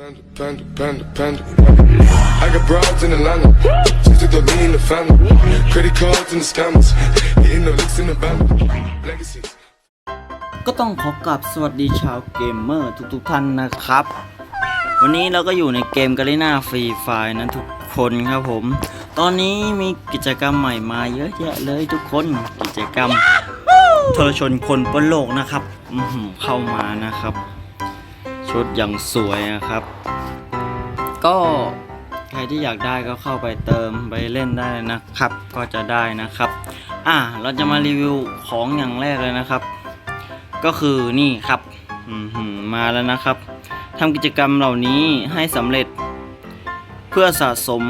Panda, panda, panda, panda. I got broads in Atlanta. Just took the lean in the family. Credit cards and the scammers. Hitting the licks in the van. Legacies. ก็ต้องขอกราบสวัสดีชาวเกมเมอร์ทุกๆท่านนะครับ วันนี้เราก็อยู่ในเกมกาลิน่าฟรีไฟนะทุกคนครับผม ตอนนี้มีกิจกรรมใหม่มาเยอะแยะเลยทุกคนกิจกรรมทรชนคนบนโลกนะครับเข้ามานะครับ ชุดอย่างสวยนะครับ ก็ใครที่อยากได้ก็เข้าไปเติมไปเล่นได้นะครับ ก็จะได้นะครับ อะเราจะมารีวิวของอย่างแรกเลยนะครับ ก็คือนี่ครับมาแล้วนะครับทำกิจกรรมเหล่านี้ให้สำเร็จ เพื่อสะสม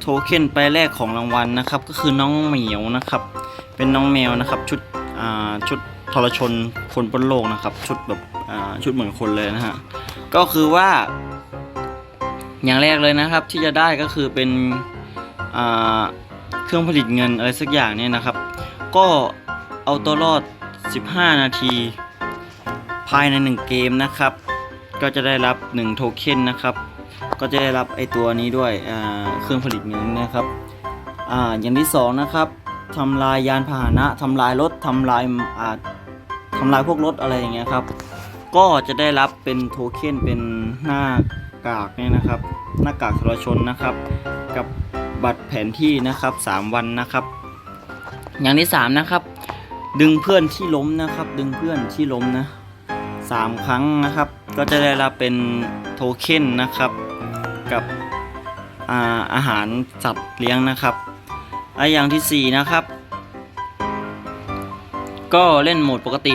โทเค็นไปแลกของรางวัลนะครับ ก็คือน้องเหมียวนะครับ เป็นน้องแมวนะครับชุดชุดทรชนคนบนโลกนะครับ ชุดแบบอ่ ชุดเหมือนคนเลยนะฮะ ก็คือว่า อย่างแรกเลยนะครับ ที่จะได้ก็คือเป็นเครื่องผลิตเงินอะไรสักอย่างเนี่ยนะครับ ก็เอาตัวรอด 15 นาที ภายใน 1 เกมนะครับ ก็จะได้รับ 1 โทเค็นนะครับ ก็จะได้รับไอตัวนี้ด้วยเครื่องผลิตเงินนะครับออย่างที่ 2 นะครับทำลายยานพาหนะทำลายรถทำลายทำลายพวกรถอะไรอย่างเงี้ยครับ ก็จะได้รับเป็นโทเค็นเป็นหน้ากากเนี่ยนะครับ หน้ากากทรชนนะครับ กับบัตรแผนที่นะครับ 3 วันนะครับ อย่างที่ 3 นะครับ ดึงเพื่อนที่ล้มนะครับ ดึงเพื่อนที่ล้มนะสามครั้งนะครับ ก็จะได้รับเป็นโทเค็นนะครับกับอาอาหารสัตว์เลี้ยงนะครับออย่างที่ 4 นะครับ ก็เล่นโหมดปกติ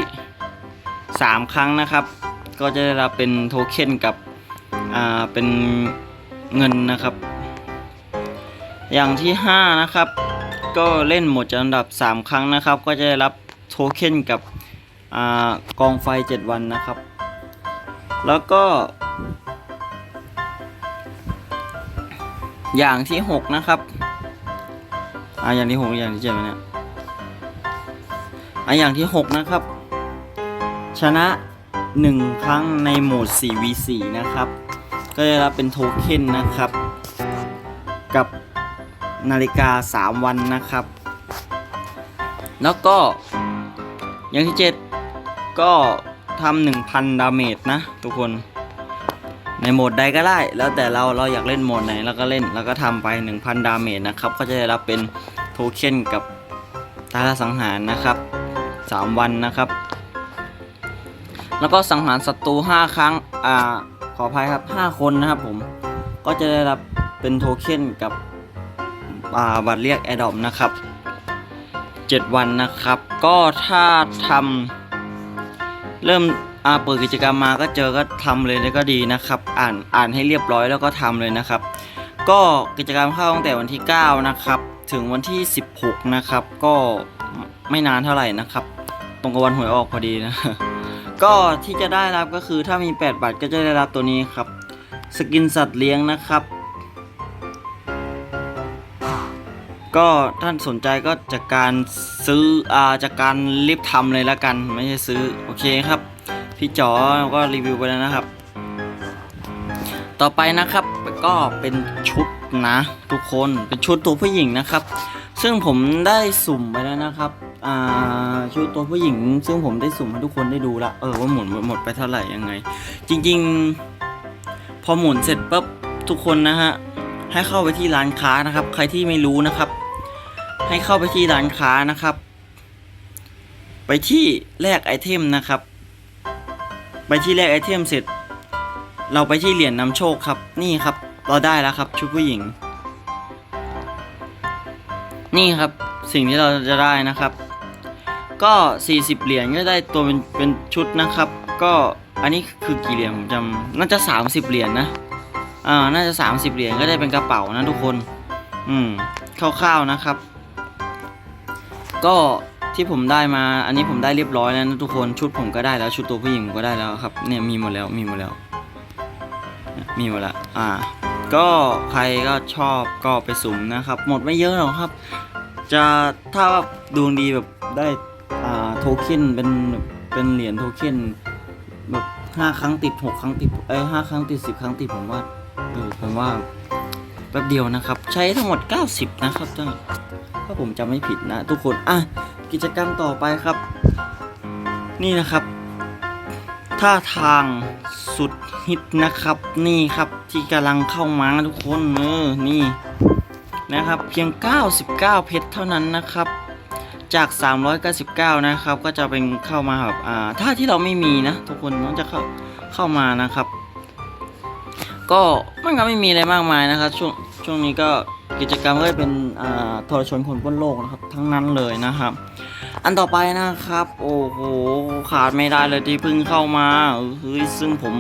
3 ครั้งนะครับ ก็จะได้รับเป็นโทเค็นกับเป็นเงินนะครับ อย่างที่ 5 นะครับ ก็เล่นหมดจัดอันดับ 3 ครั้งนะครับ ก็จะได้รับโทเค็นกับอกองไฟ 7 วันนะครับ แล้วก็ อย่างที่ 6 นะครับอ่าอย่างที่ 6 อย่างที่7เนี่ยอ่าอย่างที่ 6 นะครับ ชนะ 1 ครั้งในโหมด 4v4 นะครับ ก็จะได้รับเป็นโทเค็นนะครับ กับนาฬิกา 3 วันนะครับ แล้วก็อย่างที่ 7 ก็ทำ1,000 ดาเมจนะ ทุกคนในโหมดใดก็ได้ แล้วแต่เราเราอยากเล่นโหมดไหนเราก็เล่นแล้วก็ทำไป 1,000 ดาเมจนะครับ ก็จะได้รับเป็นโทเค็นกับตาลาสังหารนะครับ 3 วันนะครับ แล้วก็สังหารศัตรู5 ครั้ง อ่า ขออภัยครับ 5 คนนะครับผม ก็จะได้รับเป็นโทเค็นกับอ่าบัตรเรียกแอดอมนะครับ 7 วันนะครับ ก็ถ้าทำเริ่มอ่าเปิดกิจกรรมมาก็เจอก็ทำเลยแล้วก็ดีนะครับ อ่านอ่านให้เรียบร้อยแล้วก็ทำเลยนะครับ ก็กิจกรรมเข้าตั้งแต่วันที่ 9 นะครับ ถึงวันที่ 16 นะครับ ก็ไม่นานเท่าไหร่นะครับ ตรงกับวันหวยออกพอดีนะ ก็ที่จะได้รับก็คือถ้ามี 8 บาทก็จะได้รับตัวนี้ครับ สกินสัตว์เลี้ยงนะครับ ก็ท่านสนใจก็จากการซื้ออ่าจากการรีบทำเลยละกัน ไม่ใช่ซื้อ โอเคครับ พี่จ๋อก็รีวิวไปแล้วนะครับ ต่อไปนะครับก็เป็นชุดนะ ทุกคนเป็นชุดตัวผู้หญิงนะครับ ซึ่งผมได้สุ่มไปแล้วนะครับ อ่าชุดตัวผู้หญิง ซึ่งผมได้สุ่มให้ทุกคนได้ดูละเออว่าหมุนหมดไปเท่าไหร่ยังไง จริง ๆ พอหมุนเสร็จปุ๊บทุกคนนะฮะให้เข้าไปที่ร้านค้านะครับ ใครที่ไม่รู้นะครับ ให้เข้าไปที่ร้านค้านะครับ ไปที่แลกไอเทมนะครับ ไปที่แลกไอเทมเสร็จ เราไปที่เหรียญนำโชคครับ นี่ครับ เราได้แล้วครับ ชุดผู้หญิง นี่ครับสิ่งที่เราจะได้นะครับ ก็ 40 เหรียญก็ได้ตัวเป็นเป็นชุดนะครับ ก็อันนี้คือกี่เหรียญผมจำน่าจะ 30 เหรียญนะอ่าน่าจะ 30 เหรียญก็ได้เป็นกระเป๋านะทุกคน อืมคร่าวๆนะครับ ก็ที่ผมได้มา อันนี้ผมได้เรียบร้อยแล้วนะทุกคนชุดผมก็ได้แล้วชุดตัวผู้หญิงผมก็ได้แล้วครับเนี่ยมีหมดแล้วมีหมดแล้ว มีหมดล้วอ่า ก็ใครก็ชอบก็ไปสุ่มนะครับ หมดไม่เยอะหรอกครับ จะถ้าว่าดวงดีแบบได้ อ่าโทเค็นเป็นเป็นเหรียญโทเค็นแบบห้าครั้งติดหกครั้งติดเอ้ห้าครั้งติดสิบครั้งติดผมว่าเออผมว่าแป๊บเดียวนะครับ ใช้ทั้งหมด 90 นะครับถ้าถ้าผมจำไม่ผิดนะ ทุกคนอะกิจกรรมต่อไปครับ นี่นะครับท่าทางสุดฮิตนะครับ นี่ครับที่กำลังเข้ามาทุกคนเออนี่นะครับ เพียง 99 เพชรเท่านั้นนะครับ จาก 399 นะครับ ก็จะเป็นเข้ามาแบบอ่าถ้าที่เราไม่มีนะ ทุกคนต้องจะเข้าเข้ามานะครับ ก็มันก็ไม่มีอะไรมากมายนะครับ ช่วงช่วงนี้ก็กิจกรรมก็เป็นอ่าทรชนคนบนโลกนะครับ ทั้งนั้นเลยนะครับ อันต่อไปนะครับ โอ้โหขาดไม่ได้เลยที่เพิ่งเข้ามาเฮ้ยซึ่งผม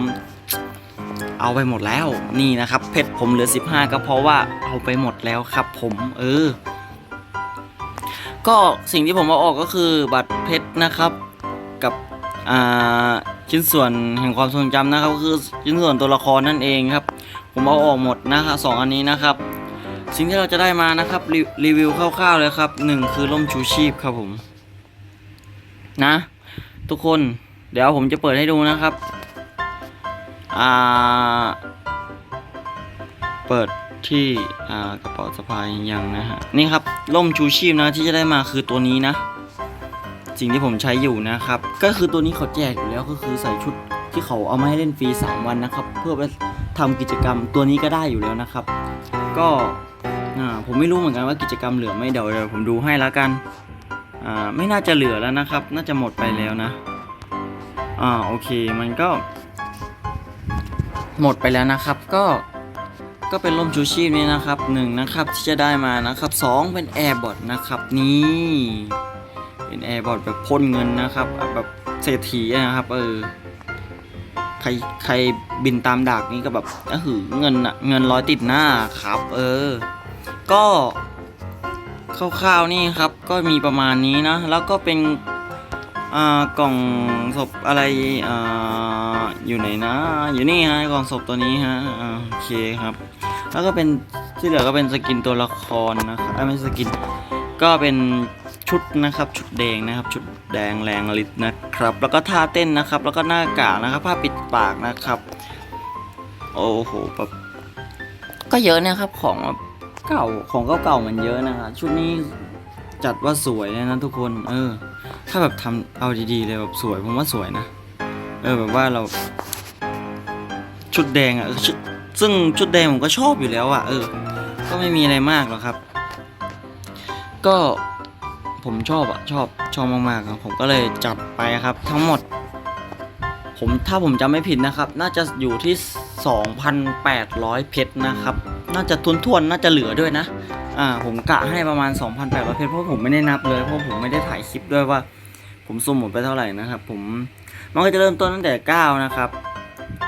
เอาไปหมดแล้วนี่นะครับ เพชรผมเหลือ 15 ก็เพราะว่าเอาไปหมดแล้วครับ ผม เออ ก็สิ่งที่ผมเอาออกก็คือบัตรเพชรนะครับ กับชิ้นส่วนแห่งความทรงจำนะครับก็คือชิ้นส่วนตัวละครนั่นเองครับ ผมเอาออกหมดนะครับสองอันนี้นะครับ สิ่งที่เราจะได้มานะครับรีรีวิวคร่าวๆเลยครับหนึ่งคือร่มชูชีพครับผมนะ ทุกคนเดี๋ยวผมจะเปิดให้ดูนะครับ อ่า เปิด ที่กระเป๋าสะพายยังนะฮะนี่ครับร่มชูชีพนะที่จะได้มาคือตัวนี้นะ สิ่งที่ผมใช้อยู่นะครับ ก็คือตัวนี้เขาแจกอยู่แล้วก็คือใส่ชุดที่เขาเอามาให้เล่นฟรี 3 วันนะครับ เพื่อไปทำกิจกรรมตัวนี้ก็ได้อยู่แล้วนะครับ ก็อ่าผมไม่รู้เหมือนกันว่ากิจกรรมเหลือไหมเดี๋ยวเดี๋ยวผมดูให้แล้วกันอ่าไม่น่าจะเหลือแล้วนะครับ น่าจะหมดไปแล้วนะอ่าโอเคมันก็ หมดไปแล้วนะครับก็ ก็เป็นร่มชูชีพนี้นะครับหนึ่งนะครับที่จะได้มานะครับสองเป็นแอร์บอทนะครับนี่เป็นแอร์บอทแบบพ่นเงินนะครับแบบเศรษฐีนะครับเออใครใครบินตามดักนี่ก็แบบก็หือเงินอะเงินร้อยติดหน้าครับ เออ ก็คร่าวๆนี่ครับก็มีประมาณนี้นะ แล้วก็เป็นอ่ากล่องศพอะไรอ่า อยู่ไหนนะ อยู่นี่ฮะกล่องศพตัวนี้ฮะโอเคครับ แล้วก็เป็นที่เหลือก็เป็นสกินตัวละครนะครับเอ้ยไม่สกินก็เป็นชุดนะครับชุดแดงนะครับ ชุดแดงแรงฤทธิ์นะครับ แล้วก็ท่าเต้นนะครับ แล้วก็หน้ากากนะครับผ้าปิดปากนะครับ โอ้โหแบบก็เยอะนะครับของเก่าของเก่าๆมันเยอะนะครับชุดนี้จัดว่าสวยเลยนะทุกคน เออ ถ้าแบบทำเอาดีๆเลยแบบสวยผมว่าสวยนะ เออแบบว่าเรา ชุดแดงอะ่ะซึ่งชุดแดงผมก็ชอบอยู่แล้วอะ่ะเออ ก็ไม่มีอะไรมากหรอกครับ ก็ผมชอบอะชอบชอบมากๆครับผมก็เลยจัดไปครับ ทั้งหมด ผมถ้าผมจำไม่ผิดนะครับ น่าจะอยู่ที่ 2,800 เพชรนะครับ น่าจะทวนทวนน่าจะเหลือด้วยนะอ่าผมกะให้ประมาณ 2,800 เพชรเพราะผมไม่ได้นับเลยเพราะผมไม่ได้ถ่ายคลิปด้วยว่า ผมสุ่มหมดไปเท่าไหร่นะครับ ผมมันก็จะเริ่มต้นตั้งแต่ 9 นะครับ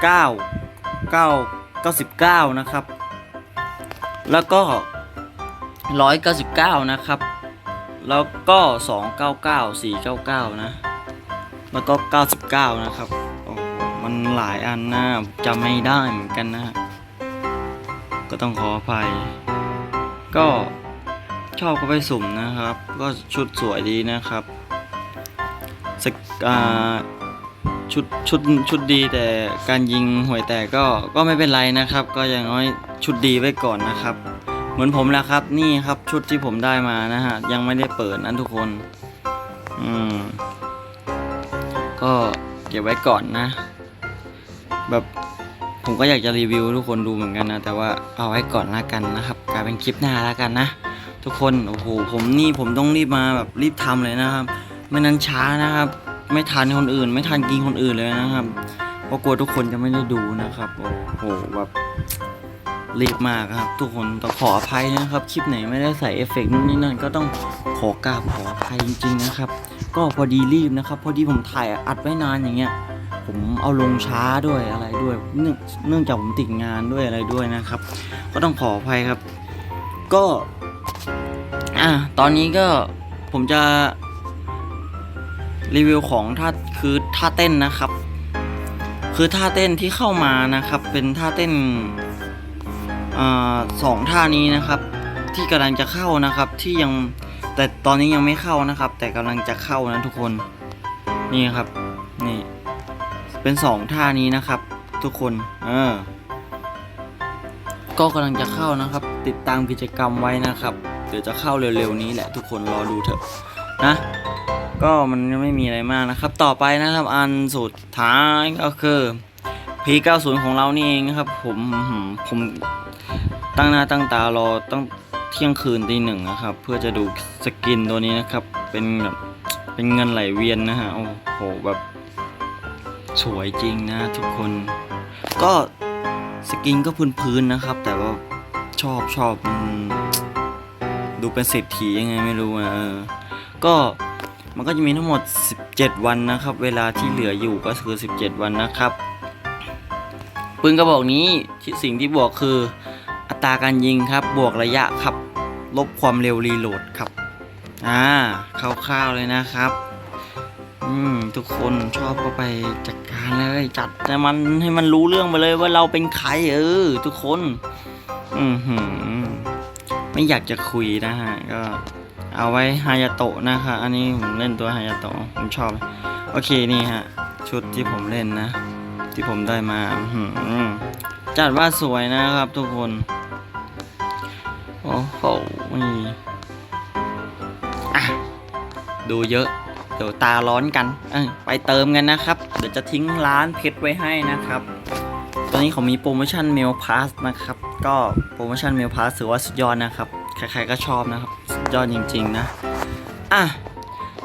9 9 99 นะครับ แล้วก็ 199 นะครับ แล้วก็ 299 499 นะ แล้วก็ 99 นะครับ มันหลายอันนะจำไม่ได้เหมือนกันนะฮะก็ต้องขออภัย ก็ชอบก็ไปสุ่มนะครับ ก็ชุดสวยดีนะครับ สชุดชุดชุดดีแต่การยิงห่วยแตกก็ก็ไม่เป็นไรนะครับ ก็อย่างน้อยชุดดีไว้ก่อนนะครับ เหมือนผมแหละครับนี่ครับชุดที่ผมได้มานะฮะยังไม่ได้เปิดนะทุกคนอืมก็เก็บไว้ก่อนนะ แบบผมก็อยากจะรีวิวทุกคนดูเหมือนกันนะ แต่ว่าเอาไว้ก่อนละกันนะครับกลายเป็นคลิปหน้าละกันนะ ทุกคนโอ้โหผมนี่ผมต้องรีบมาแบบรีบทำเลยนะครับ ไม่นั้นช้านะครับ ไม่ทันคนอื่น ไม่ทันกินคนอื่นเลยนะครับเพราะกลัวทุกคนจะไม่ได้ดูนะครับ โอ้โหแบบรีบมากครับ ทุกคนต้องขออภัยนะครับ คลิปไหนไม่ได้ใส่เอฟเฟกต์นู่นนี่นั่นก็ต้องขอกราบขออภัยจริง ๆนะครับ ก็พอดีรีบนะครับ พอดีผมถ่ายอัดไว้นานอย่างเงี้ย ผมเอาลงช้าด้วยอะไรด้วย เนื่องเนื่องจากผมติดงานด้วยอะไรด้วยนะครับ ก็ต้องขออภัยครับ ก็ อะตอนนี้ก็ผมจะ รีวิวของท่าคือท่าเต้นนะครับ คือท่าเต้นที่เข้ามานะครับ เป็นท่าเต้นอสองท่านี้นะครับ ที่กำลังจะเข้านะครับที่ยังแต่ตอนนี้ยังไม่เข้านะครับ แต่กำลังจะเข้านะทุกคนนี่ครับนี่เป็นสองท่านี้นะครับ ทุกคนเออก็กำลังจะเข้านะครับ ติดตามกิจกรรมไว้นะครับ เดี๋ยวจะเข้าเร็วๆนี้แหละทุกคนรอดูเถอะนะ ก็มันไม่มีอะไรมากนะครับ ต่อไปนะครับอันสุดท้ายก็คือ P90 ของเรานี่เองนะครับ ผมผมตั้งหน้าตั้งตารอตั้งเที่ยงคืนตีหนึ่งนะครับ เพื่อจะดูสกินตัวนี้นะครับ เป็นแบบเป็นเงินไหลเวียนนะฮะโอ้โหแบบสวยจริงนะทุกคน ก็สกินก็พื้นๆนะครับ แต่ว่าชอบชอบดูเป็นเศรษฐียังไงไม่รู้อะก็ มันก็จะมีทั้งหมด 17 วันนะครับ เวลาที่เหลืออยู่ก็คือ 17 วันนะครับปืนกระบอกนี้ที่สิ่งที่บวกคืออัตราการยิงครับ บวกระยะครับ ลบความเร็วรีโหลดครับ อ่าคร่าวๆเลยนะครับ อืมทุกคนชอบก็ไปจัดการเลยจัดแต่มันให้มันรู้เรื่องไปเลยว่าเราเป็นใครเออ ทุกคน อือหือไม่อยากจะคุยนะฮะก็ เอาไว้ฮายาโตะนะคะ อันนี้ผมเล่นตัวฮายาโตะผมชอบ โอเคนี่ฮะ ชุดที่ผมเล่นนะ ที่ผมได้มาอืจัดว่าสวยนะครับทุกคน โอ้โหนี่ดูเยอะ เดี๋ยวตาร้อนกันเอ้ยไปเติมกันนะครับ เดี๋ยวจะทิ้งร้านเพชรไว้ให้นะครับ ตอนนี้เขามีโปรโมชั่นเมลพาสนะครับ ก็โปรโมชั่นเมลพาสถือว่าสุดยอดนะครับ ใครๆก็ชอบนะครับ ยอดจริง ๆ นะ อะ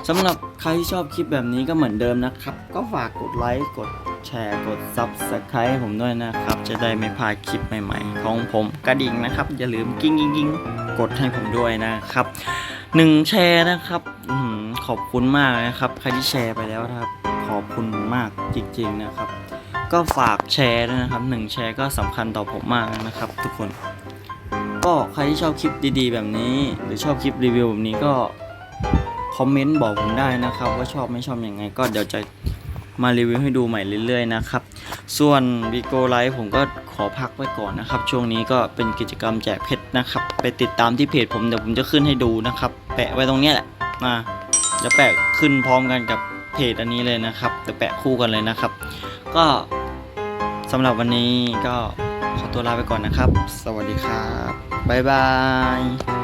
สำหรับใครที่ชอบคลิปแบบนี้ก็เหมือนเดิมนะครับ ก็ฝากกดไลค์ กดแชร์ กด Subscribe ให้ผมด้วยนะครับ จะได้ไม่พลาดคลิปใหม่ ๆ ของผมกระดิ่งนะครับ อย่าลืมกิ้งกิ้งกิ้งกดให้ผมด้วยนะครับหนึ่งแชร์นะครับขอบคุณมากนะครับ ใครที่แชร์ไปแล้วนะครับ ขอบคุณมากจริง ๆ นะครับ ก็ฝากแชร์ด้วยนะครับหนึ่งแชร์ก็สำคัญต่อผมมากนะครับ ทุกคน ก็ใครที่ชอบคลิปดีๆ แบบนี้ หรือชอบคลิปรีวิวแบบนี้ก็คอมเมนต์บอกผมได้นะครับ ว่าชอบไม่ชอบอยังไง ก็เดี๋ยวจะมารีวิวให้ดูใหม่เรื่อยๆนะครับ ส่วนบีโกไลฟ์ผมก็ขอพักไว้ก่อนนะครับ ช่วงนี้ก็เป็นกิจกรรมแจกเพชรนะครับ ไปติดตามที่เพจผมเดี๋ยวผมจะขึ้นให้ดูนะครับ แปะไว้ตรงนี้แหละมาจะแปะขึ้นพร้อมกันกับเพจอันนี้เลยนะครับจะแปะคู่กันเลยนะครับ ก็สำหรับวันนี้ก็ขอตัวลาไปก่อนนะครับ สวัสดีครับ บ๊ายบาย